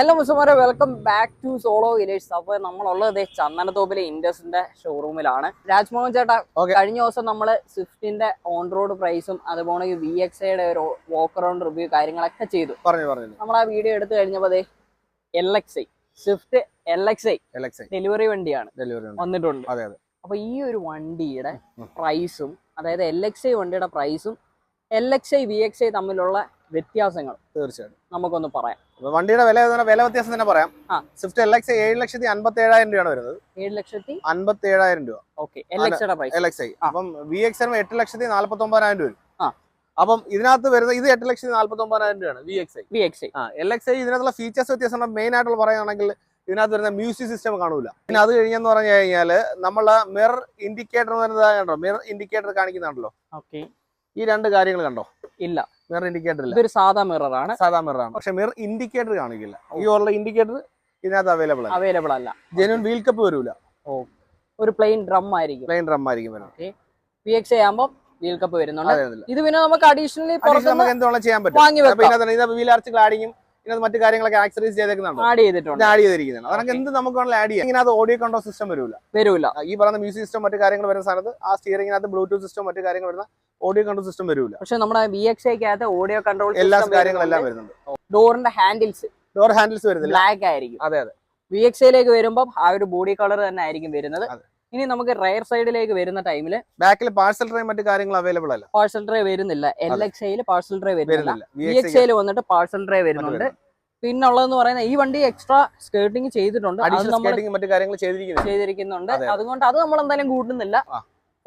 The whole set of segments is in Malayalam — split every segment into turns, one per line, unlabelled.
Hello മുസമാരെ welcome back to solo village അപ്പൊ നമ്മളുള്ളത് ചന്ദനത്തോപ്പിലെ ഇൻഡസിന്റെ ഷോറൂമിലാണ് രാജ്മോഹൻ ചേട്ടാ കഴിഞ്ഞ ദിവസം നമ്മൾ സ്വിഫ്റ്റിന്റെ ഓൺ റോഡ് പ്രൈസും അതുപോലെ വി എക്സ് ഐയുടെ ഒരു വോക്ക് റൗണ്ട് റിവ്യൂ കാര്യങ്ങളൊക്കെ ചെയ്തു.
പറഞ്ഞു പറഞ്ഞു
നമ്മൾ ആ വീഡിയോ എടുത്തു കഴിഞ്ഞപ്പോ ദേ L X I Swift L X I delivery വണ്ടിയാണ്
ഡെലിവറി
വന്നിട്ടുണ്ട്.
അതെ അതെ.
അപ്പൊ ഈ ഒരു വണ്ടിയുടെ പ്രൈസും അതായത് എൽ എക്സ് ഐ വണ്ടിയുടെ പ്രൈസും L X I V X I തമ്മിലുള്ള വ്യത്യാസങ്ങൾ
തീർച്ചയായിട്ടും.
നമുക്കൊന്ന് പറയാം.
വണ്ടിയുടെ വില? വില വ്യത്യാസം തന്നെ പറയാം. സ്വിഫ്റ്റ് എൽ എക്സ് ഏഴ് ലക്ഷത്തി അമ്പത്തി ഏഴായിരം രൂപയാണ് വരുന്നത്.
ഏഴ് ലക്ഷത്തി
അൻപത്തി ഏഴായിരം രൂപ.
Okay L X
I. അപ്പം വി എക്സ് ആകുമ്പോൾ എട്ട് ലക്ഷത്തി നാല്പത്തി ഒമ്പതിനായിരം രൂപ. അപ്പം ഇതിനകത്ത് വരുന്നത് ഇത് എട്ട് ലക്ഷത്തി നാല്പത്തി ഒമ്പതിനായിരം രൂപയാണ് V X I.
V X I.
L X I ഇതിനകത്തുള്ള ഫീച്ചേഴ്സ് വ്യത്യാസം മെയിൻ ആയിട്ടുള്ള പറയുകയാണെങ്കിൽ ഇതിനകത്ത് വരുന്ന മ്യൂസിക് സിസ്റ്റം കാണൂല. പിന്നെ അത് കഴിഞ്ഞെന്ന് പറഞ്ഞു കഴിഞ്ഞാൽ നമ്മളെ മിറർ ഇൻഡിക്കേറ്റർ വരുന്നത് കണ്ടോ? മിറർ ഇൻഡിക്കേറ്റർ കാണിക്കുന്നുണ്ടല്ലോ.
ഓക്കെ.
ഈ രണ്ട് കാര്യങ്ങൾ കണ്ടോ?
ഇല്ല.
മിറർ ഇൻഡിക്കേറ്റർ ഇല്ല.
ഇതൊരു സാധാ മിറർ ആണ്.
സാധാ മിറർ ആണ്. പക്ഷെ മിറർ ഇൻഡിക്കേറ്റർ കാണിക്കില്ല. ഈ ഉള്ള ഇൻഡിക്കേറ്റർ ഇതിനകത്ത് അവൈലബിൾ ആണ്
അവൈലബിൾ അല്ല.
ജെനുവൻ വീൽ കപ്പ് വരൂല.
ഓ ഒരു പ്ലെയിൻ ഡ്രം ആയിരിക്കും.
പ്ലെയിൻ ഡ്രം ആയിരിക്കും വരുന്നത്
വി എക്സ് ആകുമ്പോൾ വീൽ കപ്പ് വരുന്നുണ്ട്. ഇത് പിന്നെ നമുക്ക് അഡീഷണലി
നമുക്ക് എന്തുവേണം ചെയ്യാൻ പറ്റും.
വാങ്ങി വെക്കാം.
വീൽ ആർച്ച് ക്ലാഡിങ്ങും ഇതിനകത്ത് മറ്റു കാര്യങ്ങളൊക്കെ ആക്സറൈസ് ചെയ്തേക്കുന്നുണ്ട്
ആഡ് ചെയ്തിട്ടുണ്ട്.
ആഡ് ചെയ്തിരിക്കുന്നതാണ് അതൊക്കെ എന്ത് നമുക്ക് ആഡ് ചെയ്യാം. ഇതിനകത്ത് ഓഡിയോ കൺട്രോൾ സിസ്റ്റം
വരില്ല
വരില്ല ഈ പറയുന്ന മ്യൂസിക് സിസ്റ്റം മറ്റു കാര്യങ്ങൾ വരുന്ന സ്ഥലത്ത് ആ സ്റ്റിയറിംഗിനകത്ത് ബ്ലൂടൂത്ത് സിസ്റ്റം മറ്റു കാര്യങ്ങൾ വരുന്ന ഓഡിയോ കൺട്രോൾ സിസ്റ്റം വരില്ല
പക്ഷെ നമ്മുടെ വി എക്സ് ഐക്കകത്ത് ഓഡിയോ കൺട്രോൾ
എല്ലാ കാര്യങ്ങളെല്ലാം വരുന്നുണ്ട്.
ഡോറിന്റെ ഹാൻഡിൽസ്
ഡോർ ഹാൻഡിൽസ് വരുന്നില്ല.
ബ്ലാക്ക് ആയിരിക്കും.
അതെ അതെ.
വി എക്സ് ഐയിലേക്ക് വരുമ്പോൾ ആ ഒരു ബോഡി കളർ തന്നെ ആയിരിക്കും വരുന്നത്.
അതെ.
ഇനി നമുക്ക് റയർ സൈഡിലേക്ക് വരുന്ന ടൈമിൽ
ബാക്കിൽ പാഴ്സൽ ഡ്രൈവ് മറ്റു കാര്യങ്ങൾ അവൈലബിൾ അല്ല.
പാഴ്സൽ ട്രേ വരുന്നില്ല. എൽ എക്സ് ഐയിൽ പാഴ്സൽ ട്രേ വരുന്നില്ല. വി എക്സ് ഐയിൽ വന്നിട്ട് പാഴ്സൽ ട്രേ വരുന്നുണ്ട്. പിന്നെ ഉള്ളതെന്ന് പറയുന്നത് ഈ വണ്ടി എക്സ്ട്രാ സ്കേർട്ടിങ് ചെയ്തിട്ടുണ്ട്.
മറ്റു കാര്യങ്ങൾ
ചെയ്തിരിക്കുന്നുണ്ട്. അതുകൊണ്ട് അത് നമ്മൾ എന്തായാലും കൂട്ടുന്നില്ല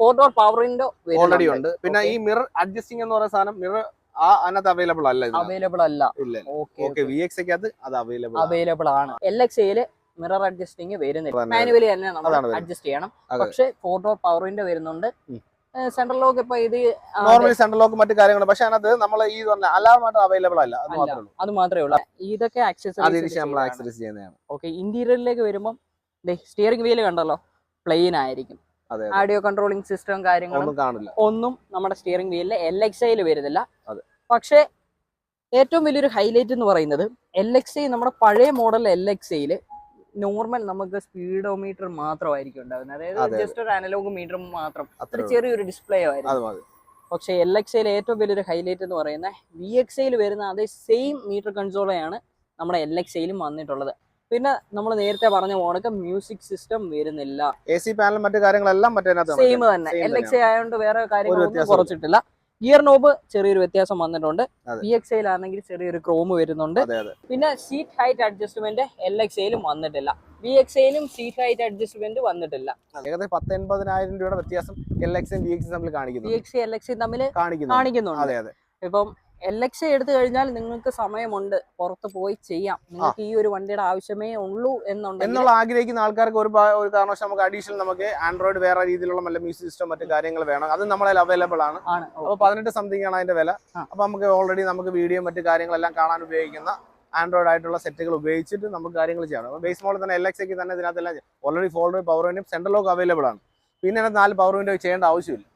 four door
four door power window
already ഉണ്ട്. പിന്നെ ഈ മിറർ അഡ്ജസ്റ്റിംഗ് എന്ന് പറയുന്ന സാധനം മിറർ ആ അതിനകത്ത് അവൈലബിൾ അല്ല.
അവൈലബിൾ അല്ല. ഓക്കെ
വി എക്സ് അത് അവൈലബിൾ
അവൈലബിൾ ആണ്. എൽ എക്സ് മിറർ അഡ്ജസ്റ്റിംഗ് വരുന്നില്ല. മാനുവലി തന്നെ നമ്മൾ അഡ്ജസ്റ്റ് ചെയ്യണം. പക്ഷേ ഫോർ ഡോർ പവർ വിൻഡോ വരുന്നുണ്ട്. സെൻട്രൽ ലോക്ക് ഇപ്പൊ ഇത്
നോർമലി സെൻട്രൽ ലോക്ക് മറ്റു കാര്യങ്ങൾ പക്ഷെ അതിനകത്ത് നമ്മൾ ഈ പറഞ്ഞ അലാം ആയിട്ട് അവൈലബിൾ അല്ല. അത് മാത്രമേ ഉള്ളൂ.
അത് മാത്രമേ ഉള്ളൂ. ഇതൊക്കെ ആക്സസറീസ്
നമ്മൾ ആക്സസ് ചെയ്യുന്നതാണ്.
ഓക്കെ ഇന്റീരിയറിലേക്ക് വരുമ്പോൾ സ്റ്റിയറിംഗ് വീൽ കണ്ടല്ലോ? പ്ലെയിൻ ആയിരിക്കും.
ഓഡിയോ
ആഡിയോ കൺട്രോളിംഗ് സിസ്റ്റം കാര്യങ്ങളും
ഒന്നും കാണില്ല.
ഒന്നും നമ്മുടെ സ്റ്റിയറിംഗ് വീലിൽ എൽ എക്സ് ഐയിൽ വരുന്നില്ല. പക്ഷേ ഏറ്റവും വലിയൊരു ഹൈലൈറ്റ് എന്ന് പറയുന്നത് എൽ എക്സ് ഐ നമ്മുടെ പഴയ മോഡൽ എൽ എക്സ് ഐയിൽ നോർമൽ നമുക്ക് സ്പീഡോമീറ്റർ മാത്രമായിരിക്കും ഉണ്ടാകുന്നത് അതായത് ജസ്റ്റ് ഒരു അനലോഗ് മീറ്റർ മാത്രം.
അത്ര
ചെറിയൊരു ഡിസ്പ്ലേ ആയിരുന്നു പക്ഷെ എൽ എക്സ് ഐയിൽ ഏറ്റവും വലിയൊരു ഹൈലൈറ്റ് എന്ന് പറയുന്നത് വി എക്സ് ഐയിൽ വരുന്ന അതേ സെയിം മീറ്റർ കൺസോളയാണ് നമ്മുടെ എൽ എക്സ് ഐയിലും വന്നിട്ടുള്ളത്. പിന്നെ നമ്മൾ നേരത്തെ പറഞ്ഞ മോണക്ക് മ്യൂസിക് സിസ്റ്റം വരുന്നില്ല.
എ സി പാനൽ മറ്റു കാര്യങ്ങളെല്ലാം മറ്റേ
സെയിം തന്നെ. എൽ എക്സ് ഐ ആയതുകൊണ്ട് വേറെ കാര്യങ്ങളൊന്നും കുറച്ചിട്ടില്ല. ഗിയർ നോബ് ചെറിയൊരു വ്യത്യാസം വന്നിട്ടുണ്ട്. പി എക്സ് ഐയിലാണെങ്കിൽ ചെറിയൊരു ക്രോം വരുന്നുണ്ട്. പിന്നെ seat height adjustment L X ഐയിലും വന്നിട്ടില്ല. വി എക്സ് ഐയിലും സീറ്റ് ഹൈറ്റ് അഡ്ജസ്റ്റ്മെന്റ് വന്നിട്ടില്ല.
ഏകദേശം പത്ത് എൺപതിനായിരം രൂപയുടെ വ്യത്യാസം എൽ എക്സും വി എക്സും തമ്മിൽ
വി
കാണിക്കുന്നു
എക്സ് ഐ എൽ എക്സ് തമ്മിൽ
കാണിക്കുന്നു
കാണിക്കുന്നുണ്ട്.
അതെ അതെ.
ഇപ്പം എക്സ് എടുത്തു കഴിഞ്ഞാൽ നിങ്ങൾക്ക് സമയമുണ്ട്. പുറത്ത് പോയി ചെയ്യാം. നിങ്ങൾക്ക് ഈ ഒരു വണ്ടിയുടെ ആവശ്യമേ ഉള്ളൂ എന്നുണ്ടെങ്കിൽ
എന്നുള്ള ആഗ്രഹിക്കുന്ന ആൾക്കാർക്ക് ഒരു ഒരു കാരണവശാൽ നമുക്ക് അഡീഷണൽ നമുക്ക് ആൻഡ്രോയിഡ് വേറെ രീതിയിലുള്ള നല്ല മ്യൂസിക് സിസ്റ്റം മറ്റു കാര്യങ്ങൾ വേണം. അത് നമ്മളെ അവൈലബിൾ ആണ്. അപ്പോൾ പതിനെട്ട് സംതിങ് ആണ് അതിന്റെ വില. അപ്പൊ നമുക്ക് ഓൾറെഡി നമുക്ക് വീഡിയോ മറ്റു കാര്യങ്ങളെല്ലാം കാണാൻ ഉപയോഗിക്കുന്ന ആൻഡ്രോയിഡ് ആയിട്ടുള്ള സെറ്റുകൾ ഉപയോഗിച്ചിട്ട് നമുക്ക് കാര്യങ്ങൾ ചെയ്യണം അപ്പോൾ ബേസ് മോഡിൽ തന്നെ എൽ എക്സ് ഒക്കെ തന്നെ ഇതിനകത്തെല്ലാം ഓൾറെഡി ഫോൾഡ് പവർ വിൻഡും സെൻട്രൽ ലോക്ക് അവൈലബിൾ ആണ്. പിന്നെ അതിനകത്ത് നാല് പവർ വിൻഡോ ചെയ്യേണ്ട ആവശ്യമില്ല.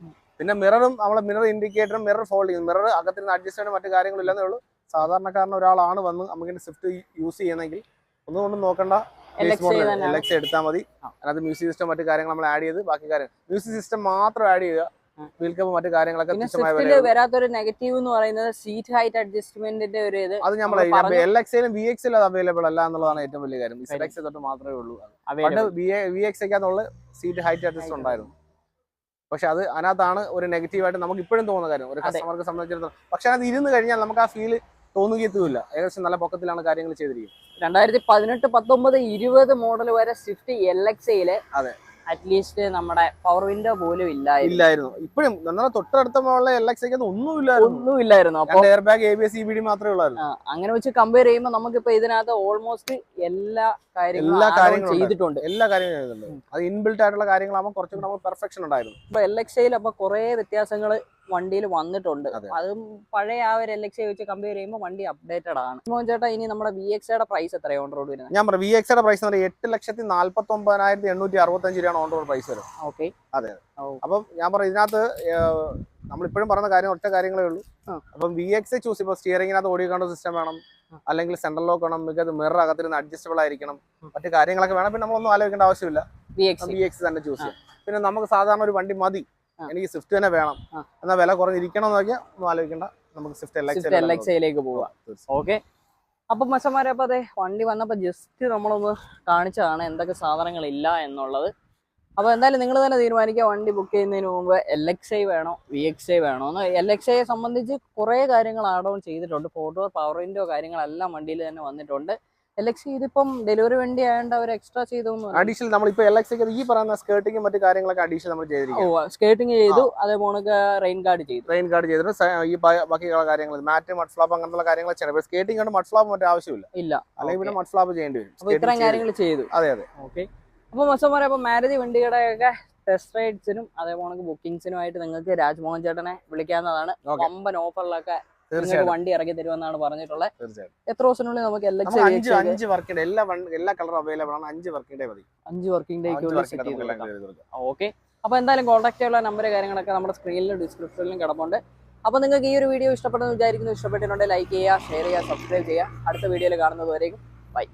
പിന്നെ മിററും നമ്മളെ മിറർ ഇൻഡിക്കേറ്ററും മിറർ ഫോൾഡ് ചെയ്യുന്നു മിറർ അകത്തിരുന്ന് അഡ്ജസ്റ്റ് ചെയ്യാൻ മറ്റു കാര്യങ്ങളും ഇല്ലെന്നേ ഉള്ളൂ. സാധാരണക്കാരൻ ഒരാളാണ് വന്ന് നമുക്ക് സ്വിഫ്റ്റ് യൂസ് ചെയ്യുന്നെങ്കിൽ ഒന്നും കൊണ്ടും നോക്കണ്ട. എലക്സ്. എടുത്താൽ മതി. അതിനകത്ത് മ്യൂസിക് സിസ്റ്റം മറ്റു കാര്യങ്ങൾ നമ്മൾ ആഡ് ചെയ്ത് ബാക്കി കാര്യം. മ്യൂസിക് സിസ്റ്റം മാത്രം ആഡ് ചെയ്യുക. മറ്റു കാര്യങ്ങളൊക്കെ
വരാത്തൊരു നെഗറ്റീവ് എന്ന് പറയുന്നത് സീറ്റ് ഹൈറ്റ് അഡ്ജസ്റ്റ്മെന്റിന്റെ ഒരു ഇത്
അത് നമ്മൾ
നമ്മൾ പറഞ്ഞു.
എൽ എക്സിലും വി എക്സിലും അത് അവൈലബിൾ അല്ല എന്നുള്ളതാണ് ഏറ്റവും വലിയ കാര്യം. ഇസഡ് എക്സ് തൊട്ട് മാത്രമേ ഉള്ളൂ. പണ്ട്
available.
വി എക്സ് ഒക്കെയാന്നുള്ള സീറ്റ് ഹൈറ്റ് അഡ്ജസ്റ്റ് ഉണ്ടായിരുന്നു. പക്ഷെ അത് അതിനകത്താണ് ഒരു നെഗറ്റീവായിട്ട് നമുക്ക് ഇപ്പോഴും തോന്നുന്ന കാര്യം. ഒരു കസ്റ്റമർക്ക് സംബന്ധിച്ചിടത്തോളം. പക്ഷെ അത് ഇരുന്ന് കഴിഞ്ഞാൽ നമുക്ക് ആ ഫീൽ തോന്നുകയത്തുമില്ല. ഏകദേശം നല്ല പൊക്കത്തിലാണ് കാര്യങ്ങൾ ചെയ്തിരിക്കുന്നത്.
രണ്ടായിരത്തി പതിനെട്ട് പത്തൊമ്പത് ഇരുപത് മോഡൽ വരെ സ്വിഫ്റ്റ് എൽ എക്സ് ഐയിൽ
അതെ.
അറ്റ്ലീസ്റ്റ് നമ്മുടെ പവർ വിൻഡോ പോലും ഇല്ലായിരുന്നു.
ഇല്ലായിരുന്നു. ഇപ്പോഴും നമ്മുടെ തൊട്ടടുത്ത ഉള്ള എൽ എക്സ് ഒന്നും ഇല്ലായിരുന്നു.
ഒന്നും ഇല്ലായിരുന്നു. അപ്പൊ
രണ്ട് air bag A B S E B D മാത്രമേ ഉള്ളായിരുന്നു.
അങ്ങനെ വെച്ച് കമ്പയർ ചെയ്യുമ്പോൾ നമുക്കിപ്പോ ഇതിനകത്ത് ഓൾമോസ്റ്റ് എല്ലാ കാര്യങ്ങളും
എല്ലാ കാര്യങ്ങളും
ചെയ്തിട്ടുണ്ട്.
എല്ലാ കാര്യങ്ങളും ചെയ്തിട്ടുണ്ട്. അത് ഇൻബിൽറ്റ് ആയിട്ടുള്ള കാര്യങ്ങളാകുമ്പോൾ കുറച്ചും കൂടെ നമുക്ക് പെർഫെക്ഷൻ ഉണ്ടായിരുന്നു.
ഇപ്പൊ എൽ എക്സ് ഐയിൽ അപ്പൊ കുറേ വ്യത്യാസങ്ങൾ വണ്ടിയിൽ വന്നിട്ടുണ്ട്.
അതെ.
പഴയ ആ ഒരു എൽ എക്സ് വെച്ച് കമ്പയർ ചെയ്യുമ്പോൾ വണ്ടി അപ്ഡേറ്റഡ് ആണ്. മോഹൻ ചേട്ടാ ഇനി നമ്മുടെ വി എക്സയുടെ പ്രൈസ് എത്രയാണ് ഓൺ റോഡ് വരുന്നത്?
ഞാൻ പറയാം വി എക്സ് പ്രൈസ് എന്ന് പറയുന്നത് എട്ട് ലക്ഷത്തി നാല്പത്തി ഒമ്പതിനായിരത്തി എണ്ണൂറ്റി അറുപത്തഞ്ച് രൂപയാണ് ഓൺ റോഡ് പ്രൈസ് വരും
ഓക്കെ.
അതെ. അപ്പം ഞാൻ പറയും ഇതിനകത്ത് നമ്മളിപ്പോഴും പറഞ്ഞ കാര്യം ഒറ്റ കാര്യങ്ങളേ ഉള്ളൂ. അപ്പം വി എക്സ് ചൂസ് ഇപ്പോൾ സ്റ്റിയറിംഗിനകത്ത് ഓഡിയോ കണ്ടോ സിസ്റ്റം വേണം അല്ലെങ്കിൽ സെൻട്രൽ ലോക്ക് വേണം. മികച്ച മിറർ അകത്തിരുന്ന് അഡ്ജസ്റ്റബിൾ ആയിരിക്കണം. മറ്റു കാര്യങ്ങളൊക്കെ വേണം. പിന്നെ നമ്മളൊന്നും ആലോചിക്കേണ്ട ആവശ്യമില്ല.
വി എക്സ്
തന്നെ ചൂസ് ചെയ്യാം. പിന്നെ നമുക്ക് സാധാരണ ഒരു വണ്ടി മതി. എനിക്ക് സ്വിഫ്റ്റ് തന്നെ വേണം. എന്നാൽ വില കുറഞ്ഞിരിക്കണം എന്നൊക്കെയാ നോക്കിയാൽ ഒന്നും ആലോചിക്കേണ്ട. നമുക്ക് Swift L
Swift L X ഐയിലേക്ക് പോവാം. ഓക്കെ. അപ്പൊ മച്ചന്മാരെ അപ്പൊ അതെ വണ്ടി വന്നപ്പോ ജസ്റ്റ് നമ്മളൊന്ന് കാണിച്ചതാണ് എന്തൊക്കെ സാധനങ്ങളില്ല എന്നുള്ളത്. അപ്പൊ എന്തായാലും നിങ്ങൾ തന്നെ തീരുമാനിക്കുക. വണ്ടി ബുക്ക് ചെയ്യുന്നതിന് മുമ്പ് എൽ എക്സ് ഐ വേണോ? വി എക്സ് ഐ വേണോ? എന്ന് എൽ എക്സ് ഐയെ സംബന്ധിച്ച് കുറേ കാര്യങ്ങൾ ആഡ് ഓൺ ചെയ്തിട്ടുണ്ട്. ഫോട്ടോ പവർ വിൻഡോ കാര്യങ്ങളെല്ലാം വണ്ടിയിൽ തന്നെ വന്നിട്ടുണ്ട്. എൽ എക്സ് ഇതിപ്പം ഡെലിവറി വണ്ടി ആയതുകൊണ്ട് അവർ എക്സ്ട്രാ ചെയ്തു
അഡീഷണൽ നമ്മളിപ്പോൾ എൽ എക്സ് ഈ പറയുന്ന സ്കേർട്ടിങ്ങും മറ്റു കാര്യങ്ങളൊക്കെ അഡീഷണൽ നമ്മൾ ചെയ്തിരിക്കും
ഓ സ്കേട്ടിങ് ചെയ്തു. അതേപോലെ റെയിൻ ഗാർഡ് ചെയ്തു.
റെയിൻ കാർഡ് ചെയ്തിട്ട് ഈ ബാക്കിയുള്ള കാര്യങ്ങൾ മാറ്റ് മഡ് ഫ്ലാപ്പ് അങ്ങനെയുള്ള കാര്യങ്ങൾ ചെയ്യണം. സ്കേറ്റിംഗ് കൊണ്ട് മഡ് ഫ്ലാപ്പ് മറ്റേ ആവശ്യമില്ല.
ഇല്ല.
അല്ലെങ്കിൽ പിന്നെ മഡ് ഫ്ലാപ്പ് ചെയ്യേണ്ടി വരും.
അപ്പൊ ഇത്രയും കാര്യങ്ങൾ ചെയ്തു.
അതെ അതെ.
ഓക്കെ അപ്പൊ മൊത്തം അപ്പൊ മാരുതി വണ്ടിയുടെ ഒക്കെ ടെസ്റ്റ് റൈഡ്സിനും അതേപോലെ ബുക്കിംഗ്സിനും ആയിട്ട് നിങ്ങൾക്ക് രാജ്മോഹൻ ചേട്ടനെ വിളിക്കാവുന്നതാണ്.
അമ്പൻ
വമ്പൻ ഓഫറിലൊക്കെ നിങ്ങൾക്ക് വണ്ടി ഇറക്കി തരുമെന്നാണ് പറഞ്ഞിട്ടുള്ളത്. എത്ര ദിവസത്തിനുള്ളിൽ നമുക്ക്
അഞ്ച് അഞ്ച് വർക്കിന്റെ എല്ലാ എല്ലാ കളർ അവൈലബിൾ ആണ്. അഞ്ച് വർക്കിന്റെ മതി.
അഞ്ച് വർക്കിംഗ്
ഡേക്ക്
ഓക്കെ. അപ്പൊ എന്തായാലും കോൺടാക്ട് ചെയ്യാനുള്ള നമ്പർ കാര്യങ്ങളൊക്കെ നമ്മുടെ സ്ക്രീനിലും ഡിസ്ക്രിപ്ഷനിലും കിടപ്പുണ്ട്. അപ്പൊ നിങ്ങൾക്ക് ഈ ഒരു വീഡിയോ ഇഷ്ടപ്പെട്ടെന്ന് വിചാരിക്കുന്നു. ഇഷ്ടപ്പെട്ടിട്ടുണ്ടെങ്കിൽ ലൈക്ക് ചെയ്യുക ഷെയർ ചെയ്യുക സബ്സ്ക്രൈബ് ചെയ്യുക. അടുത്ത വീഡിയോയിൽ കാണുന്നത് വരെയും ബൈ